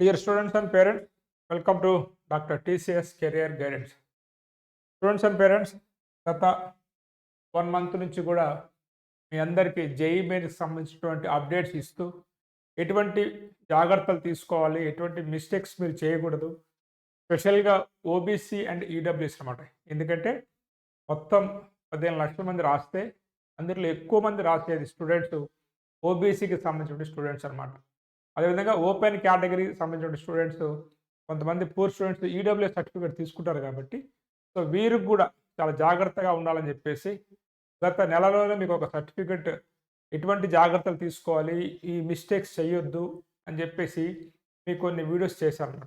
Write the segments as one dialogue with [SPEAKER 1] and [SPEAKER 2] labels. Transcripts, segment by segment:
[SPEAKER 1] Dear students and parents welcome to doctor TCS career guidance students and parents గత one month నుంచి కూడా మీ అందరికీ జేఈ మీదకి సంబంధించినటువంటి అప్డేట్స్ ఇస్తూ ఎటువంటి జాగ్రత్తలు తీసుకోవాలి ఎటువంటి మిస్టేక్స్ మీరు చేయకూడదు స్పెషల్గా ఓబీసీ అండ్ ఈడబ్ల్యూస్ అనమాట ఎందుకంటే మొత్తం పదిహేను లక్షల మంది రాస్తే అందులో ఎక్కువ మంది రాసేది స్టూడెంట్స్ ఓబీసీకి సంబంధించిన స్టూడెంట్స్ అనమాట అదేవిధంగా ఓపెన్ కేటగిరీ సంబంధించిన స్టూడెంట్స్ కొంతమంది పూర్ స్టూడెంట్స్ ఈడబ్ల్యూఎస్ సర్టిఫికేట్ తీసుకుంటారు కాబట్టి సో వీరికి కూడా చాలా జాగ్రత్తగా ఉండాలని చెప్పేసి గత నెలలోనే మీకు ఒక సర్టిఫికెట్ ఎటువంటి జాగ్రత్తలు తీసుకోవాలి ఈ మిస్టేక్స్ చేయొద్దు అని చెప్పేసి మీకు కొన్ని వీడియోస్ చేశాను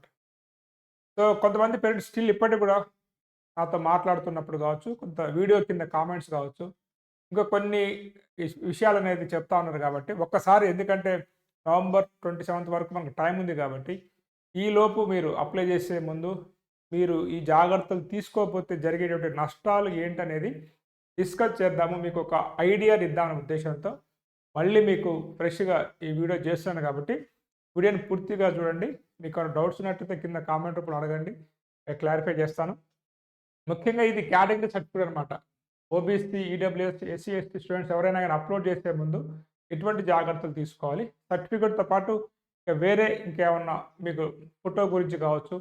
[SPEAKER 1] సో కొంతమంది పేరెంట్స్ స్టిల్ ఇప్పటికి కూడా నాతో మాట్లాడుతున్నప్పుడు కావచ్చు కొంత వీడియో కింద కామెంట్స్ కావచ్చు ఇంకా కొన్ని విషయాలు అనేది చెప్తా ఉన్నారు కాబట్టి ఒక్కసారి ఎందుకంటే నవంబర్ ట్వంటీ సెవెంత్ వరకు మనకు టైం ఉంది కాబట్టి ఈ లోపు మీరు అప్లై చేసే ముందు మీరు ఈ జాగ్రత్తలు తీసుకోకపోతే జరిగేటువంటి నష్టాలు ఏంటనేది డిస్కస్ చేద్దాము. మీకు ఒక ఐడియా ఇద్దామనే ఉద్దేశంతో మళ్ళీ మీకు ఫ్రెష్గా ఈ వీడియో చేస్తున్నాను కాబట్టి వీడియోని పూర్తిగా చూడండి. మీకు డౌట్స్ ఉన్నట్టయితే కింద కామెంట్ రూపంలో అడగండి. క్లారిఫై చేస్తాను. ముఖ్యంగా ఇది కేటగిరీ సర్టిఫికేట్ అనమాట OBC EWS SC ST students ఎవరైనా కానీ అప్లోడ్ చేసే ముందు ఎటువంటి జాగ్రత్తలు తీసుకోవాలి? సర్టిఫికేట్తో పాటు ఇంకా వేరే ఇంకేమన్నా మీకు ఫోటో గురించి కావచ్చు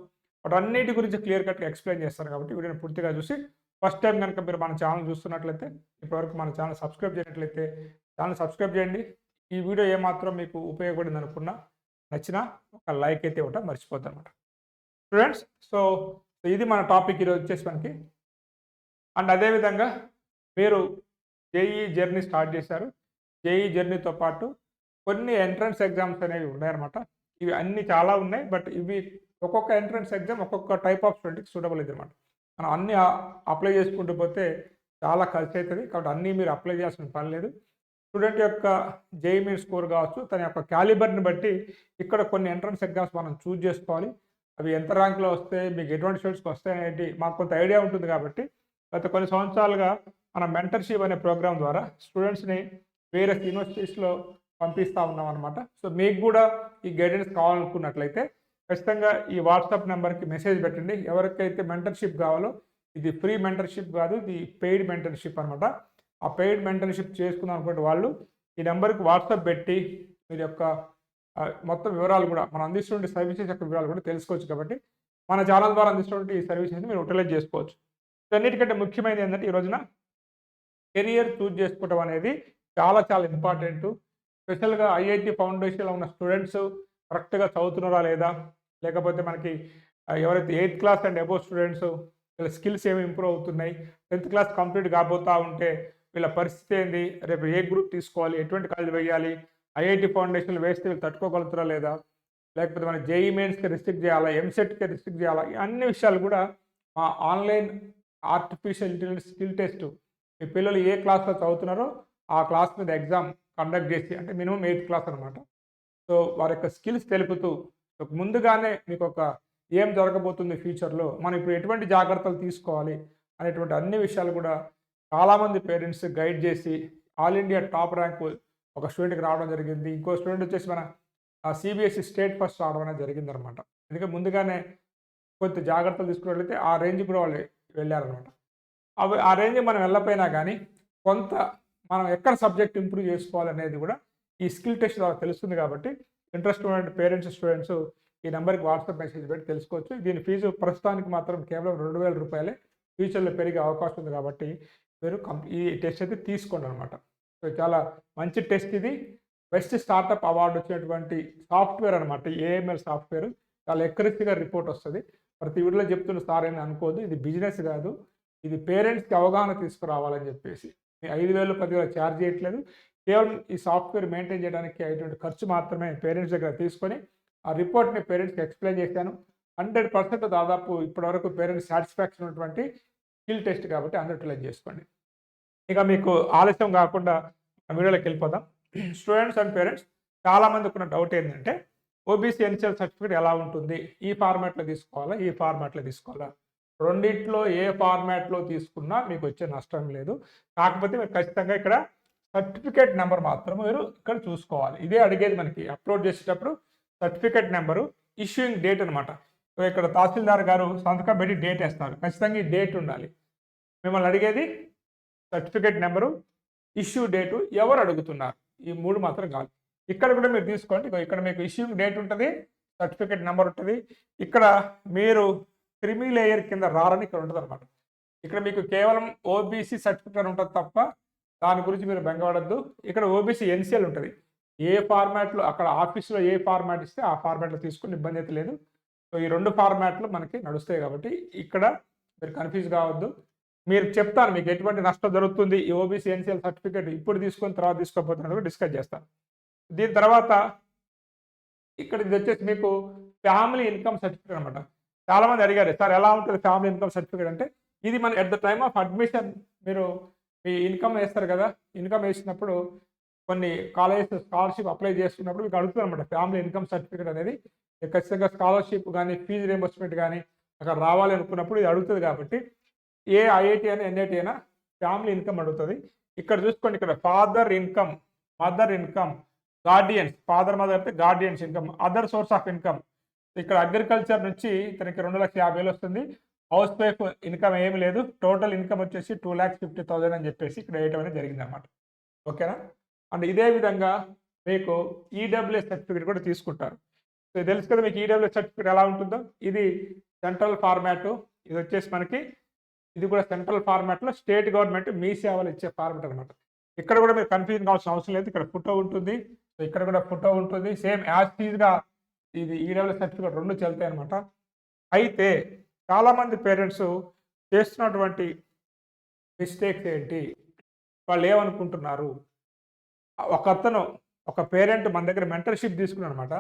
[SPEAKER 1] వాటన్నిటి గురించి క్లియర్ కట్గా ఎక్స్ప్లెయిన్ చేస్తారు కాబట్టి వీడియోని పూర్తిగా చూసి ఫస్ట్ టైం కనుక మీరు మన ఛానల్ చూస్తున్నట్లయితే ఇప్పటివరకు మన ఛానల్ సబ్స్క్రైబ్ చేయనట్లయితే ఛానల్ సబ్స్క్రైబ్ చేయండి. ఈ వీడియో ఏమాత్రం మీకు ఉపయోగపడింది అనుకున్నా నచ్చిన ఒక లైక్ అయితే ఇవ్వటం మర్చిపోద్ది అనమాట స్టూడెంట్స్ సో ఇది మన టాపిక్ ఈరోజు వచ్చేసి మనకి. అండ్ అదేవిధంగా మీరు జేఈ జర్నీ స్టార్ట్ చేశారు. జేఈ జర్నీతో పాటు కొన్ని ఎంట్రన్స్ ఎగ్జామ్స్ అనేవి ఉన్నాయన్నమాట. ఇవి అన్ని చాలా ఉన్నాయి. బట్ ఇవి ఒక్కొక్క ఎంట్రన్స్ ఎగ్జామ్ ఒక్కొక్క టైప్ ఆఫ్ స్టూడెంట్కి సూటబుల్ ఇది అనమాట మనం అన్ని అప్లై చేసుకుంటూ పోతే చాలా ఖర్చు అవుతుంది కాబట్టి అన్నీ మీరు అప్లై చేయాల్సిన పని లేదు. స్టూడెంట్ యొక్క జేఈమీ స్కోర్ కావచ్చు తన యొక్క క్యాలిబర్ని బట్టి ఇక్కడ కొన్ని ఎంట్రన్స్ ఎగ్జామ్స్ మనం చూజ్ చేసుకోవాలి. అవి ఎంత ర్యాంక్లో వస్తాయి మీకు ఎటువంటి స్టూడెంట్స్కి వస్తాయి అనేది మాకు కొంత ఐడియా ఉంటుంది కాబట్టి గత కొన్ని సంవత్సరాలుగా మన మెంటర్షిప్ అనే ప్రోగ్రామ్ ద్వారా స్టూడెంట్స్ని వేరే యూనివర్సిటీస్లో పంపిస్తూ ఉన్నాం అనమాట సో మీకు కూడా ఈ గైడెన్స్ కావాలనుకున్నట్లయితే ఖచ్చితంగా ఈ వాట్సాప్ నెంబర్కి మెసేజ్ పెట్టండి. ఎవరికైతే మెంటర్షిప్ కావాలో ఇది ఫ్రీ మెంటర్షిప్ కాదు ఇది పెయిడ్ మెంటర్షిప్ అనమాట ఆ పెయిడ్ మెంటర్షిప్ చేసుకుందాం అనుకుంటే వాళ్ళు ఈ నెంబర్కి వాట్సాప్ పెట్టి మీరు యొక్క మొత్తం వివరాలు కూడా మనం అందిస్తుంటే సర్వీసెస్ యొక్క వివరాలు కూడా తెలుసుకోవచ్చు కాబట్టి మన ఛానల్ ద్వారా అందిస్తున్న ఈ సర్వీసెస్ని మీరు యూటిలైజ్ చేసుకోవచ్చు. అన్నిటికంటే ముఖ్యమైనది ఏంటంటే ఈ రోజున కెరియర్ చూజ్ చేసుకోవడం అనేది చాలా చాలా ఇంపార్టెంట్. స్పెషల్గా ఐఐటి ఫౌండేషన్లో ఉన్న స్టూడెంట్స్ కరెక్ట్గా చదువుతున్నారా లేదా? లేకపోతే మనకి ఎవరైతే eighth class and above students వీళ్ళ స్కిల్స్ ఏమి ఇంప్రూవ్ అవుతున్నాయి? టెన్త్ క్లాస్ కంప్లీట్ కాబోతా ఉంటే వీళ్ళ పరిస్థితి ఏంది? రేపు ఏ గ్రూప్ తీసుకోవాలి? ఎటువంటి కాలేజ్ వేయాలి? ఐఐటి ఫౌండేషన్లు వేస్తే వీళ్ళు తట్టుకోగలుగుతారా లేదా? లేకపోతే మన జేఈ మెయిన్స్కి రిస్ట్రిక్ట్ చేయాలా? ఎంసెట్కి రిస్ట్రిక్ట్ చేయాలా? అన్ని విషయాలు కూడా మా online artificial intelligence skill test మీ పిల్లలు ఏ క్లాస్లో చదువుతున్నారో ఆ క్లాస్ మీద ఎగ్జామ్ కండక్ట్ చేసి అంటే మినిమం ఎయిత్ క్లాస్ అనమాట సో వారి యొక్క స్కిల్స్ తెలుపుతూ ముందుగానే మీకు ఒక ఏం జరగబోతుంది ఫ్యూచర్లో మనం ఇప్పుడు ఎటువంటి జాగ్రత్తలు తీసుకోవాలి అనేటువంటి అన్ని విషయాలు కూడా చాలామంది పేరెంట్స్ గైడ్ చేసి ఆల్ ఇండియా టాప్ ర్యాంక్ ఒక స్టూడెంట్కి రావడం జరిగింది. ఇంకో స్టూడెంట్ వచ్చేసి మన సిబిఎస్ఈ స్టేట్ ఫస్ట్ రావడం అనేది జరిగింది అనమాట ఎందుకంటే ముందుగానే కొంత జాగ్రత్తలు తీసుకున్నట్లయితే ఆ రేంజ్ కూడా వాళ్ళు వెళ్ళారనమాట అవి ఆ రేంజ్ మనం వెళ్ళకపోయినా కానీ కొంత మనం ఎక్కడ సబ్జెక్ట్ ఇంప్రూవ్ చేసుకోవాలి అనేది కూడా ఈ స్కిల్ టెస్ట్ ద్వారా తెలుస్తుంది కాబట్టి ఇంట్రెస్ట్ ఉన్న పేరెంట్స్ స్టూడెంట్స్ ఈ నెంబర్కి వాట్సాప్ మెసేజ్ పెట్టి తెలుసుకోవచ్చు. దీని ఫీజు ప్రస్తుతానికి మాత్రం కేవలం రెండు వేల రూపాయలే. ఫ్యూచర్లో పెరిగే అవకాశం ఉంది కాబట్టి మీరు కంప్ ఈ టెస్ట్ అయితే తీసుకోండి అనమాట సో చాలా మంచి టెస్ట్ ఇది. బెస్ట్ స్టార్టప్ అవార్డు వచ్చినటువంటి సాఫ్ట్వేర్ అనమాట ఏఎంఎల్ సాఫ్ట్వేర్ చాలా ఎక్కరెక్ట్గా రిపోర్ట్ వస్తుంది. ప్రతి వీడియోలో చెప్తున్న సార్ అని అనుకోదు ఇది బిజినెస్ కాదు. ఇది పేరెంట్స్కి అవగాహన తీసుకురావాలని చెప్పేసి. ఐదు వేలు పదివేల ఛార్జ్ చేయట్లేదు. కేవలం ఈ సాఫ్ట్వేర్ మెయింటైన్ చేయడానికి అయ్యేటువంటి ఖర్చు మాత్రమే పేరెంట్స్ దగ్గర తీసుకొని ఆ రిపోర్ట్ని పేరెంట్స్కి ఎక్స్ప్లెయిన్ చేశాను. హండ్రెడ్ పర్సెంట్ దాదాపు ఇప్పటివరకు పేరెంట్స్ సాటిస్ఫాక్షన్ ఉన్నటువంటి స్కిల్ టెస్ట్ కాబట్టి అందరూ యూటిలైజ్ చేసుకోండి. ఇక మీకు ఆలస్యం కాకుండా వీడియోలోకి వెళ్ళిపోదాం. స్టూడెంట్స్ అండ్ పేరెంట్స్ చాలామందికి ఉన్న డౌట్ ఏంటంటే ఓబీసీ ఎన్సిఎల్ సర్టిఫికేట్ ఎలా ఉంటుంది? ఈ ఫార్మాట్లో తీసుకోవాలా? ఈ ఫార్మాట్లో తీసుకోవాలా? రెండిట్లో ఏ ఫార్మాట్లో తీసుకున్నా మీకు వచ్చే నష్టం లేదు. కాకపోతే మీరు ఖచ్చితంగా ఇక్కడ సర్టిఫికేట్ నెంబర్ మాత్రం మీరు ఇక్కడ చూసుకోవాలి. ఇదే అడిగేది మనకి. అప్లోడ్ చేసేటప్పుడు సర్టిఫికేట్ నెంబరు ఇష్యూయింగ్ డేట్ అనమాట ఇక్కడ తహసీల్దార్ గారు సంతకం పెట్టి డేట్ వేస్తారు. ఖచ్చితంగా ఈ డేట్ ఉండాలి. మిమ్మల్ని అడిగేది సర్టిఫికేట్ నెంబరు ఇష్యూ డేటు ఎవరు అడుగుతున్నారు? ఈ మూడు మాత్రం కాదు. ఇక్కడ కూడా మీరు తీసుకోండి. ఇక్కడ మీకు ఇష్యూయింగ్ డేట్ ఉంటుంది సర్టిఫికేట్ నెంబర్ ఉంటుంది. ఇక్కడ మీరు క్రిమి లేయర్ కింద రారని ఇక్కడ ఉంటుంది అనమాట ఇక్కడ మీకు కేవలం ఓబీసీ సర్టిఫికేట్ ఉంటుంది తప్ప దాని గురించి మీరు బెంగపడద్దు. ఇక్కడ ఓబీసీ ఎన్సీఎల్ ఉంటుంది. ఏ ఫార్మాట్లో అక్కడ ఆఫీస్లో ఏ ఫార్మాట్ ఇస్తే ఆ ఫార్మాట్లో తీసుకుని ఇబ్బంది అయితే లేదు. సో ఈ రెండు ఫార్మాట్లు మనకి నడుస్తాయి కాబట్టి ఇక్కడ మీరు కన్ఫ్యూజ్ కావద్దు. మీరు చెప్తాను మీకు ఎటువంటి నష్టం జరుగుతుంది ఈ ఓబీసీ ఎన్సీఎల్ సర్టిఫికేట్ ఇప్పుడు తీసుకొని తర్వాత తీసుకోకపోతున్నది డిస్కస్ చేస్తాను. దీని తర్వాత ఇక్కడ ఇది వచ్చేసి మీకు ఫ్యామిలీ ఇన్కమ్ సర్టిఫికేట్ అనమాట చాలా మంది అడిగారు సార్ ఎలా ఉంటుంది ఫ్యామిలీ ఇన్కమ్ సర్టిఫికేట్ అంటే ఇది మన at the time of admission మీరు మీ ఇన్కమ్ వేస్తారు కదా ఇన్కమ్ వేసినప్పుడు కొన్ని కాలేజెస్ స్కాలర్షిప్ అప్లై చేస్తున్నప్పుడు మీకు అడుగుతుంది అనమాట ఫ్యామిలీ ఇన్కమ్ సర్టిఫికేట్ అనేది ఖచ్చితంగా స్కాలర్షిప్ కానీ ఫీజు రియంబర్స్మెంట్ కానీ అక్కడ రావాలి అనుకున్నప్పుడు ఇది అడుగుతుంది కాబట్టి ఏ ఐఐటి అయినా ఎన్ఐటి అయినా ఫ్యామిలీ ఇన్కమ్ అడుగుతుంది. ఇక్కడ చూసుకోండి ఇక్కడ father income mother income guardians father mother అయితే guardians income other source of income ఇక్కడ అగ్రికల్చర్ నుంచి ఇతనికి రెండు లక్షల యాభై వేలు వస్తుంది. హౌస్ వైఫ్ ఇన్కమ్ ఏమి లేదు. టోటల్ ఇన్కమ్ వచ్చేసి టూ ల్యాక్స్ ఫిఫ్టీ థౌసండ్ అని చెప్పేసి ఇక్కడ వేయటం అనేది జరిగింది అనమాట ఓకేనా అండ్ ఇదే విధంగా మీకు ఈడబ్ల్యూఎస్ సర్టిఫికేట్ కూడా తీసుకుంటారు. సో తెలుసు కదా మీకు ఈడబ్ల్యూఎస్ సర్టిఫికేట్ ఎలా ఉంటుందో? ఇది సెంట్రల్ ఫార్మాట్ ఇది వచ్చేసి మనకి ఇది కూడా సెంట్రల్ ఫార్మాట్లో స్టేట్ గవర్నమెంట్ మీ సేవలు ఇచ్చే ఫార్మాట్ అనమాట ఇక్కడ కూడా మీరు కన్ఫ్యూజన్ కావాల్సిన అవసరం లేదు. ఇక్కడ ఫోటో ఉంటుంది. సో ఇక్కడ కూడా ఫోటో ఉంటుంది. సేమ్ యాజ్ టీజ్గా ఇది ఈడబ్ల్యూ సర్టిఫికేట్ రెండు చెల్తాయి అనమాట అయితే చాలామంది పేరెంట్స్ చేస్తున్నటువంటి మిస్టేక్స్ ఏంటి? వాళ్ళు ఏమనుకుంటున్నారు? ఒక అతను ఒక పేరెంట్ మన దగ్గర మెంటర్షిప్ తీసుకున్నాడు అనమాట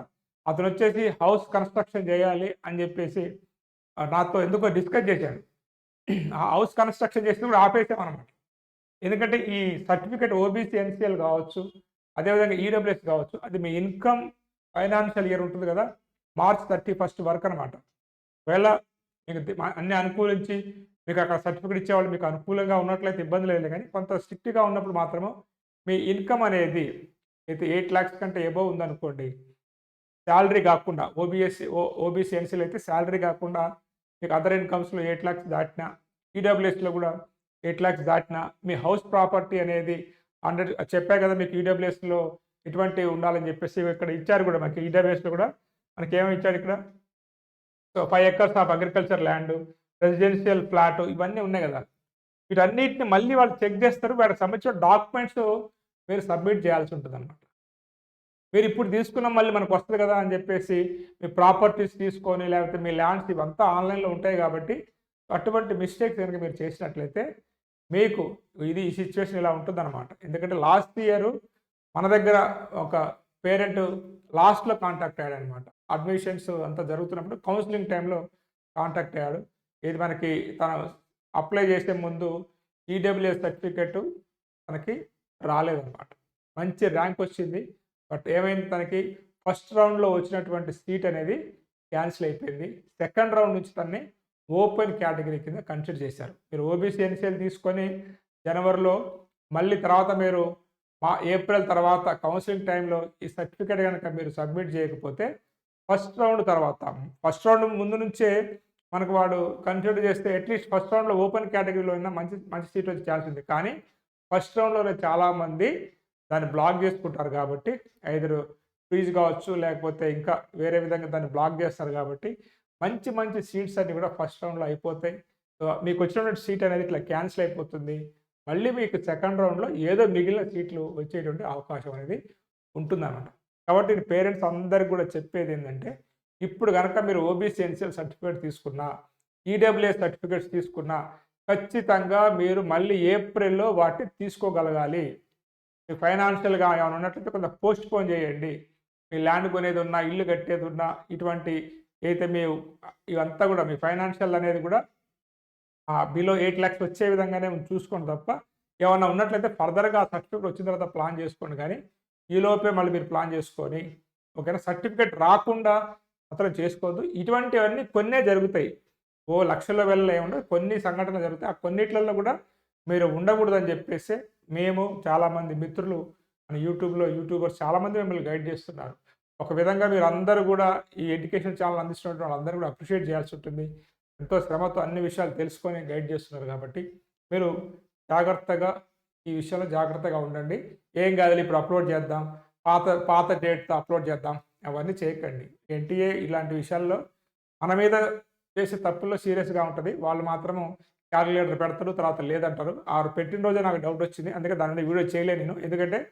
[SPEAKER 1] అతను వచ్చేసి హౌస్ కన్స్ట్రక్షన్ చేయాలి అని చెప్పేసి నాతో ఎందుకో డిస్కస్ చేశాడు. ఆ హౌస్ కన్స్ట్రక్షన్ చేసినప్పుడు ఆపేసామన్నమాట ఎందుకంటే ఈ సర్టిఫికేట్ ఓబీసీ ఎన్సిఎల్ కావచ్చు అదేవిధంగా ఈడబ్ల్యూఎస్ కావచ్చు అది మీ ఇన్కమ్ ఫైనాన్షియల్ ఇయర్ ఉంటుంది కదా మార్చ్ థర్టీ ఫస్ట్ వరకు అనమాట ఒకవేళ మీకు అన్ని అనుకూలించి మీకు అక్కడ సర్టిఫికేట్ ఇచ్చేవాళ్ళు మీకు అనుకూలంగా ఉన్నట్లయితే ఇబ్బంది లేదు కానీ కొంత స్ట్రిక్ట్గా ఉన్నప్పుడు మాత్రము మీ ఇన్కమ్ అనేది అయితే ఎయిట్ ల్యాక్స్ కంటే ఎబో ఉందనుకోండి శాలరీ కాకుండా ఓబీఎస్సీ ఓ ఓబీసీ ఎన్సీలు అయితే శాలరీ కాకుండా మీకు అదర్ ఇన్కమ్స్లో ఎయిట్ ల్యాక్స్ దాటినా ఈడబ్ల్యూఎస్లో కూడా ఎయిట్ ల్యాక్స్ దాటినా మీ హౌస్ ప్రాపర్టీ అనేది హండ్రెడ్ చెప్పా కదా మీకు ఈడబ్ల్యూఎస్లో ఇటువంటి ఉండాలని చెప్పేసి ఇక్కడ ఇచ్చారు కూడా మనకి ఈడబ్ల్యూఎస్లో కూడా. మనకి ఏమి ఇచ్చారు ఇక్కడ? So five acres of agriculture land residential flat ఇవన్నీ ఉన్నాయి కదా. వీటన్నిటిని మళ్ళీ వాళ్ళు చెక్ చేస్తారు. వాటికి సంబంధించిన డాక్యుమెంట్స్ మీరు సబ్మిట్ చేయాల్సి ఉంటుంది అనమాట మీరు ఇప్పుడు తీసుకున్నాం మళ్ళీ మనకు వస్తుంది కదా అని చెప్పేసి మీ ప్రాపర్టీస్ తీసుకొని లేకపోతే మీ ల్యాండ్స్ ఇవంతా ఆన్లైన్లో ఉంటాయి కాబట్టి అటువంటి మిస్టేక్స్ కనుక మీరు చేసినట్లయితే మీకు ఇది ఈ సిచ్యువేషన్ ఇలా ఉంటుందన్నమాట. ఎందుకంటే లాస్ట్ ఇయర్ మన దగ్గర ఒక పేరెంట్ లాస్ట్లో కాంటాక్ట్ అయ్యాడు అనమాట అడ్మిషన్స్ అంతా జరుగుతున్నప్పుడు కౌన్సిలింగ్ టైంలో కాంటాక్ట్ అయ్యాడు. ఇది మనకి తన అప్లై చేసే ముందు ఈడబ్ల్యూఎస్ సర్టిఫికెట్ మనకి రాలేదన్నమాట మంచి ర్యాంక్ వచ్చింది. బట్ ఏమైంది తనకి? ఫస్ట్ రౌండ్లో వచ్చినటువంటి సీట్ అనేది క్యాన్సిల్ అయిపోయింది. సెకండ్ రౌండ్ నుంచి తన్ని ఓపెన్ కేటగిరీ కింద కన్సిడర్ చేశారు. మీరు ఓబీసీ ఎన్సీఎల్ తీసుకొని జనవరిలో మళ్ళీ తర్వాత మీరు మా ఏప్రిల్ తర్వాత కౌన్సిలింగ్ టైంలో ఈ సర్టిఫికేట్ కనుక మీరు సబ్మిట్ చేయకపోతే ఫస్ట్ రౌండ్ తర్వాత ఫస్ట్ రౌండ్ ముందు నుంచే మనకు వాడు కన్సిడర్ చేస్తే అట్లీస్ట్ ఫస్ట్ రౌండ్లో ఓపెన్ కేటగిరీలో అయినా మంచి మంచి సీట్ వచ్చి ఛాన్స్ ఉంది కానీ ఫస్ట్ రౌండ్లోనే చాలామంది దాన్ని బ్లాక్ చేసుకుంటారు కాబట్టి ఐదరు ఫీజు కావచ్చు లేకపోతే ఇంకా వేరే విధంగా దాన్ని బ్లాక్ చేస్తారు కాబట్టి మంచి మంచి సీట్స్ అన్నీ కూడా ఫస్ట్ రౌండ్లో అయిపోతాయి. మీకు వచ్చినటువంటి సీట్ అనేది ఇట్లా క్యాన్సిల్ అయిపోతుంది. మళ్ళీ మీకు సెకండ్ రౌండ్లో ఏదో మిగిలిన సీట్లు వచ్చేటువంటి అవకాశం అనేది ఉంటుందన్నమాట. కాబట్టి పేరెంట్స్ అందరికి కూడా చెప్పేది ఏంటంటే ఇప్పుడు కనుక మీరు ఓబీసీ ఎన్సీఎల్ సర్టిఫికేట్ తీసుకున్నా ఈడబ్ల్యూఎస్ సర్టిఫికేట్స్ తీసుకున్నా ఖచ్చితంగా మీరు మళ్ళీ ఏప్రిల్లో వాటిని తీసుకోగలగాలి. మీ ఫైనాన్షియల్గా ఏమైనా ఉన్నట్లయితే కొంత పోస్ట్ పోన్ చేయండి. మీ ల్యాండ్ కొనేది ఉన్నా ఇల్లు కట్టేది ఉన్నా ఇటువంటి అయితే మీ ఇవంతా కూడా మీ ఫైనాన్షియల్ అనేది కూడా బిలో ఎయిట్ ల్యాక్స్ వచ్చే విధంగానే చూసుకోండి తప్ప ఏమన్నా ఉన్నట్లయితే ఫర్దర్గా సర్టిఫికేట్ వచ్చిన తర్వాత ప్లాన్ చేసుకోండి. కానీ ఈ లోపే మళ్ళీ మీరు ప్లాన్ చేసుకొని ఓకేనా? సర్టిఫికేట్ రాకుండా అతను చేసుకోవద్దు. ఇటువంటివన్నీ కొన్నే జరుగుతాయి. ఓ లక్షల వేలలో ఏముండదు. కొన్ని సంఘటనలు జరుగుతాయి. ఆ కొన్నిట్లలో కూడా మీరు ఉండకూడదని చెప్పేసి మేము చాలామంది మిత్రులు మన యూట్యూబ్లో యూట్యూబర్స్ చాలామంది మిమ్మల్ని గైడ్ చేస్తున్నారు. ఒక విధంగా మీరు అందరూ కూడా ఈ ఎడ్యుకేషన్ ఛానల్ అందిస్తున్నటువంటి వాళ్ళందరూ కూడా అప్రిషియేట్ చేయాల్సి ఉంటుంది. ఎంతో శ్రమతో అన్ని విషయాలు తెలుసుకొని గైడ్ చేస్తున్నారు కాబట్టి మీరు జాగ్రత్తగా ఈ విషయంలో జాగ్రత్తగా ఉండండి. ఏం కాదు ఇప్పుడు అప్లోడ్ చేద్దాం. పాత పాత డేట్తో అప్లోడ్ చేద్దాం. అవన్నీ చేయకండి. ఎన్టీఏ ఇలాంటి విషయాల్లో మన మీద చేసే తప్పుల్లో సీరియస్గా ఉంటుంది. వాళ్ళు మాత్రము క్యాలిక్యులేటర్ పెడతారు తర్వాత లేదంటారు. ఆ పెట్టిన రోజే నాకు డౌట్ వచ్చింది. అందుకే దాని వీడియో చేయలేను నేను. ఎందుకంటే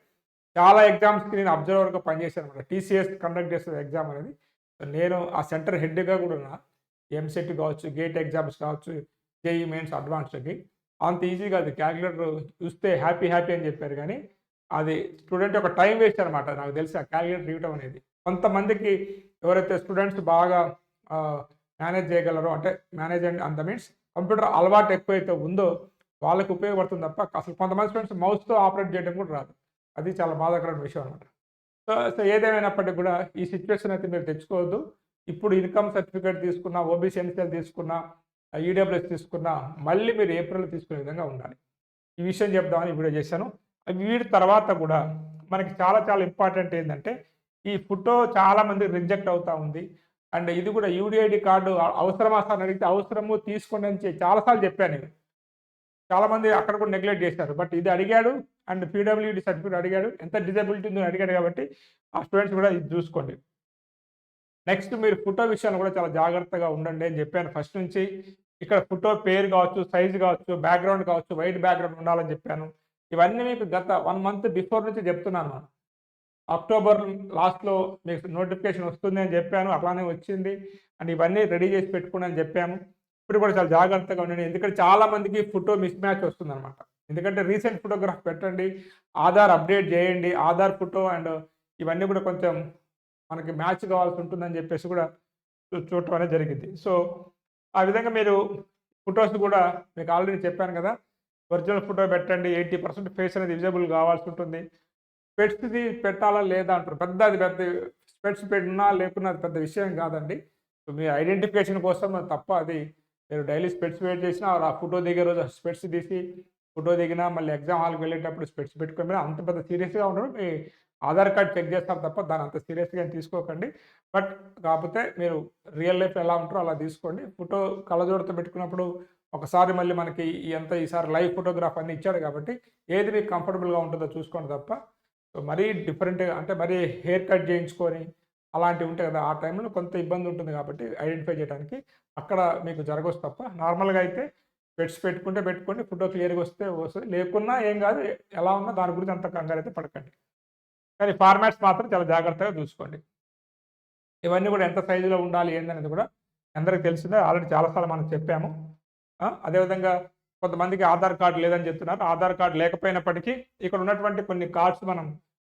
[SPEAKER 1] చాలా ఎగ్జామ్స్కి నేను అబ్జర్వర్గా పనిచేశాను అనమాట టీసీఎస్ కండక్ట్ చేస్తుంది ఎగ్జామ్ అనేది. నేను ఆ సెంటర్ హెడ్గా కూడా ఉన్నా. ఎంసెట్ కావచ్చు గేట్ ఎగ్జామ్స్ కావచ్చు జేఈ మెయిన్స్ అడ్వాన్స్డ్కి అంత ఈజీగా అది క్యాలిక్యులేటర్ చూస్తే హ్యాపీ హ్యాపీ అని చెప్పారు కానీ అది స్టూడెంట్ ఒక టైం వేస్ట్ అనమాట నాకు తెలిసి ఆ క్యాలిక్యులేటర్ ఇవ్వడం అనేది. కొంతమందికి ఎవరైతే స్టూడెంట్స్ బాగా మేనేజ్ చేయగలరో అంటే మేనేజ్ అండ్ అంత మీన్స్ కంప్యూటర్ అలవాటు ఎక్కువైతే ఉందో వాళ్ళకి ఉపయోగపడుతుంది తప్ప అసలు కొంతమంది స్టూడెంట్స్ మౌస్తో ఆపరేట్ చేయడం కూడా రాదు. అది చాలా బాధాకరమైన విషయం అనమాట సో సో ఏదేమైనప్పటికీ కూడా ఈ సిచ్యువేషన్ అయితే మీరు తెచ్చుకోవద్దు. ఇప్పుడు ఇన్కమ్ సర్టిఫికేట్ తీసుకున్న ఓబీసీ ఎన్సీఎల్ తీసుకున్న ఈడబ్ల్యూఎస్ తీసుకున్న మళ్ళీ మీరు ఏప్రిల్ తీసుకునే విధంగా ఉండాలి. ఈ విషయం చెప్దామని వీడియో చేశాను. వీటి తర్వాత కూడా మనకి చాలా చాలా ఇంపార్టెంట్ ఏంటంటే ఈ ఫోటో చాలామంది రిజెక్ట్ అవుతూ ఉంది. అండ్ ఇది కూడా యూడిఐడి కార్డు అవసరమా సార్ అడిగితే అవసరము తీసుకోండి అని చాలాసార్లు చెప్పాను నేను. చాలామంది అక్కడ కూడా నెగ్లెక్ట్ చేశారు. బట్ ఇది అడిగాడు అండ్ పీడబ్ల్యూడి సర్టిఫికేట్ అడిగాడు. ఎంత డిజబిలిటీ ఉందో అడిగాడు కాబట్టి ఆ స్టూడెంట్స్ కూడా ఇది చూసుకోండి. నెక్స్ట్ మీరు ఫోటో విషయాన్ని కూడా చాలా జాగ్రత్తగా ఉండండి అని చెప్పాను. ఫస్ట్ నుంచి ఇక్కడ ఫోటో పేరు కావచ్చు సైజు కావచ్చు బ్యాక్గ్రౌండ్ కావచ్చు వైట్ బ్యాక్గ్రౌండ్ ఉండాలని చెప్పాను. ఇవన్నీ మీకు గత వన్ మంత్ బిఫోర్ నుంచి చెప్తున్నాను. మనం అక్టోబర్ లాస్ట్లో మీకు నోటిఫికేషన్ వస్తుంది అని చెప్పాను అట్లానే వచ్చింది. అండ్ ఇవన్నీ రెడీ చేసి పెట్టుకుని అని చెప్పాము. ఇప్పుడు కూడా చాలా జాగ్రత్తగా ఉండండి. ఎందుకంటే చాలా మందికి ఫోటో మిస్ మ్యాచ్ వస్తుంది అనమాట ఎందుకంటే రీసెంట్ ఫోటోగ్రాఫ్ పెట్టండి ఆధార్ అప్డేట్ చేయండి ఆధార్ ఫోటో అండ్ ఇవన్నీ కూడా కొంచెం మనకి మ్యాచ్ కావాల్సి ఉంటుందని చెప్పేసి కూడా చూడటం అనేది జరిగింది. సో ఆ విధంగా మీరు ఫొటోస్ కూడా మీకు ఆల్రెడీ చెప్పాను కదా ఒరిజినల్ ఫోటో పెట్టండి ఎయిటీ పర్సెంట్ ఫేస్ అనేది విజిబుల్ కావాల్సి ఉంటుంది. స్పెట్స్ది పెట్టాలా లేదా అంటారు? పెద్ద అది పెద్ద స్పెట్స్ పెట్టినా లేకున్నా అది పెద్ద విషయం కాదండి. సో మీ ఐడెంటిఫికేషన్ కోసం తప్ప అది మీరు డైలీ స్పెట్స్ వెయిట్ చేసినా ఆ ఫోటో దిగే రోజు స్పెట్స్ తీసి ఫోటో దిగినా మళ్ళీ ఎగ్జామ్ హాల్కి వెళ్ళేటప్పుడు స్పెట్స్ పెట్టుకుని అంత పెద్ద సీరియస్గా ఉండడం మీ ఆధార్ కార్డ్ చెక్ చేస్తారు తప్ప దాని అంత సీరియస్గా తీసుకోకండి. బట్ కాకపోతే మీరు రియల్ లైఫ్ ఎలా ఉంటారో అలా తీసుకోండి. ఫోటో కళ్ళజోడతో పెట్టుకున్నప్పుడు ఒకసారి మళ్ళీ మనకి ఎంత ఈసారి లైవ్ ఫోటోగ్రాఫ్ అన్ని ఇచ్చాడు కాబట్టి ఏది మీకు కంఫర్టబుల్గా ఉంటుందో చూసుకోండి తప్ప. మరీ డిఫరెంట్గా అంటే మరీ హెయిర్ కట్ చేయించుకొని అలాంటివి ఉంటాయి కదా ఆ టైంలో కొంత ఇబ్బంది ఉంటుంది కాబట్టి ఐడెంటిఫై చేయడానికి అక్కడ మీకు జరగవచ్చు తప్ప. నార్మల్గా అయితే పెట్స్ పెట్టుకుంటే పెట్టుకోండి ఫోటో క్లియర్గా వస్తే వస్తుంది. లేకున్నా ఏం కాదు ఎలా ఉన్నా దాని గురించి అంత కంగారు అయితే పడకండి. కానీ ఫార్మాట్స్ మాత్రం చాలా జాగ్రత్తగా చూసుకోండి. ఇవన్నీ కూడా ఎంత సైజులో ఉండాలి ఏందనేది కూడా అందరికీ తెలిసిందే. ఆల్రెడీ చాలాసార్లు మనం చెప్పాము. అదేవిధంగా కొంతమందికి ఆధార్ కార్డు లేదని చెప్తున్నారు. ఆధార్ కార్డు లేకపోయినప్పటికీ ఇక్కడ ఉన్నటువంటి కొన్ని కార్డ్స్ మనం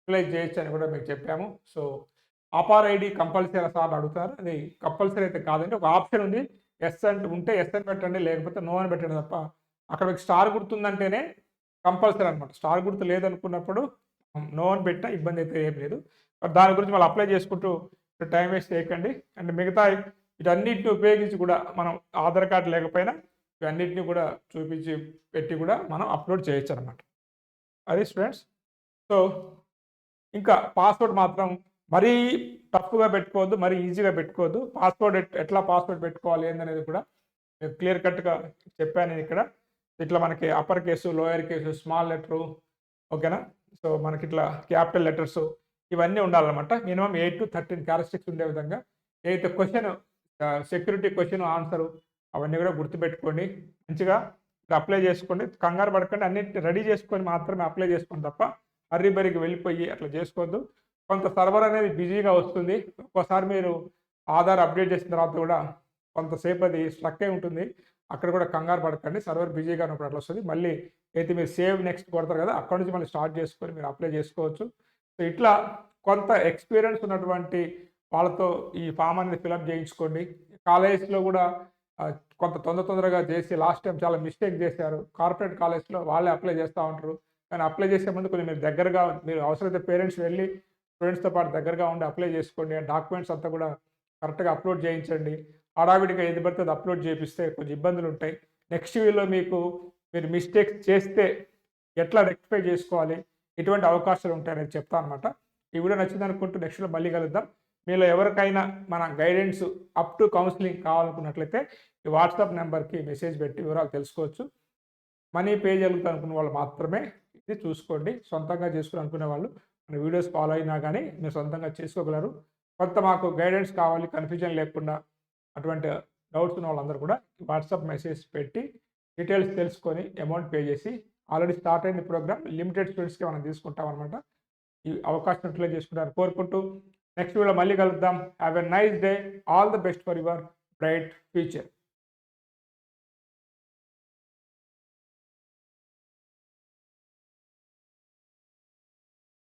[SPEAKER 1] యూటిలైజ్ చేయొచ్చు అని కూడా మీకు చెప్పాము. సో ఆపార్ ఐడి కంపల్సరీ సార్లు అడుగుతారు అది కంపల్సరీ అయితే కాదండి. ఒక ఆప్షన్ ఉంది. ఎస్ అంటే ఉంటే ఎస్ అని పెట్టండి లేకపోతే నో అని పెట్టండి తప్ప అక్కడ మీకు స్టార్ గుర్తుందంటేనే కంపల్సరీ అనమాట స్టార్ గుర్తు లేదనుకున్నప్పుడు నో అని పెట్టినా ఇబ్బంది అయితే ఏం లేదు. దాని గురించి మళ్ళీ అప్లై చేసుకుంటూ టైం వేస్ట్ చేయకండి. అండ్ మిగతా వీటన్నిటిని ఉపయోగించి కూడా మనం ఆధార్ కార్డు లేకపోయినా ఇవన్నిటిని కూడా చూపించి పెట్టి కూడా మనం అప్లోడ్ చేయొచ్చు అనమాట అది స్టూడెంట్స్ సో ఇంకా పాస్వర్డ్ మాత్రం మరీ టఫ్గా పెట్టుకోవద్దు మరీ ఈజీగా పెట్టుకోవద్దు. పాస్వర్డ్ ఎట్లా పాస్వర్డ్ పెట్టుకోవాలి ఏందనేది కూడా క్లియర్ కట్గా చెప్పాను నేను ఇక్కడ. ఇట్లా మనకి upper case lower case small letter ఓకేనా సో మనకి ఇట్లా క్యాపిటల్ లెటర్స్ ఇవన్నీ ఉండాలన్నమాట. Minimum eight to thirteen characteristics ఉండే విధంగా ఏదైతే క్వశ్చన్ సెక్యూరిటీ క్వశ్చన్ ఆన్సరు అవన్నీ కూడా గుర్తుపెట్టుకోండి. మంచిగా అప్లై చేసుకోండి. కంగారు పడకండి. అన్నింటిని రెడీ చేసుకొని మాత్రమే అప్లై చేసుకోండి తప్ప హర్రీబరికి వెళ్ళిపోయి అట్లా చేసుకోవద్దు. కొంత సర్వర్ అనేది బిజీగా వస్తుంది. ఒక్కోసారి మీరు ఆధార్ అప్డేట్ చేసిన తర్వాత కూడా కొంతసేపు అది స్ట్రక్ అయి ఉంటుంది. అక్కడ కూడా కంగారు పడకండి. సర్వర్ బిజీగా ఉన్నప్పుడు అట్లా వస్తుంది. మళ్ళీ అయితే మీరు సేవ్ నెక్స్ట్ కొడతారు కదా అక్కడ నుంచి మళ్ళీ స్టార్ట్ చేసుకొని మీరు అప్లై చేసుకోవచ్చు. సో ఇట్లా కొంత ఎక్స్పీరియన్స్ ఉన్నటువంటి వాళ్ళతో ఈ ఫామ్ అనేది ఫిలప్ చేయించుకోండి. కాలేజ్లో కూడా కొంత తొందర తొందరగా చేసి లాస్ట్ టైం చాలా మిస్టేక్ చేశారు. కార్పొరేట్ కాలేజ్లో వాళ్ళే అప్లై చేస్తూ ఉంటారు. కానీ అప్లై చేసే ముందు కొంచెం మీరు దగ్గరగా మీరు అవసరమైతే పేరెంట్స్ వెళ్ళి స్టూడెంట్స్తో పాటు దగ్గరగా ఉండి అప్లై చేసుకోండి. డాక్యుమెంట్స్ అంతా కూడా కరెక్ట్గా అప్లోడ్ చేయించండి. హడావిడిగా ఏది పడితే అది అప్లోడ్ చేపిస్తే కొంచెం ఇబ్బందులు ఉంటాయి. నెక్స్ట్ వీలో మీకు మీరు మిస్టేక్స్ చేస్తే ఎట్లా రెక్టిఫై చేసుకోవాలి ఎటువంటి అవకాశాలు ఉంటాయనేది చెప్తా అనమాట ఈ వీడియో నచ్చింది అనుకుంటూ నెక్స్ట్లో మళ్ళీ కలుద్దాం. మీలో ఎవరికైనా మన గైడెన్స్ అప్ టు కౌన్సిలింగ్ కావాలనుకున్నట్లయితే ఈ వాట్సాప్ నెంబర్కి మెసేజ్ పెట్టి వివరాలు తెలుసుకోవచ్చు. మనీ పే జరుగుతుంది అనుకున్న వాళ్ళు మాత్రమే ఇది చూసుకోండి. సొంతంగా చేసుకుని అనుకునే వాళ్ళు మన వీడియోస్ ఫాలో అయినా కానీ మీరు సొంతంగా చేసుకోగలరు. కొంత మాకు గైడెన్స్ కావాలి కన్ఫ్యూజన్ లేకుండా అటువంటి డౌట్స్ ఉన్న వాళ్ళందరూ కూడా వాట్సాప్ మెసేజ్ పెట్టి డీటెయిల్స్ తెలుసుకొని అమౌంట్ పే చేసి ఆల్రెడీ స్టార్ట్ అయిన ప్రోగ్రామ్ లిమిటెడ్ స్టూడెంట్స్కి మనం తీసుకుంటాం అనమాట ఈ అవకాశం యూటిలైజ్ చేసుకుంటారు కోరుకుంటూ నెక్స్ట్ వీడియో మళ్ళీ కలుద్దాం. Have a nice day. All the best for your bright future.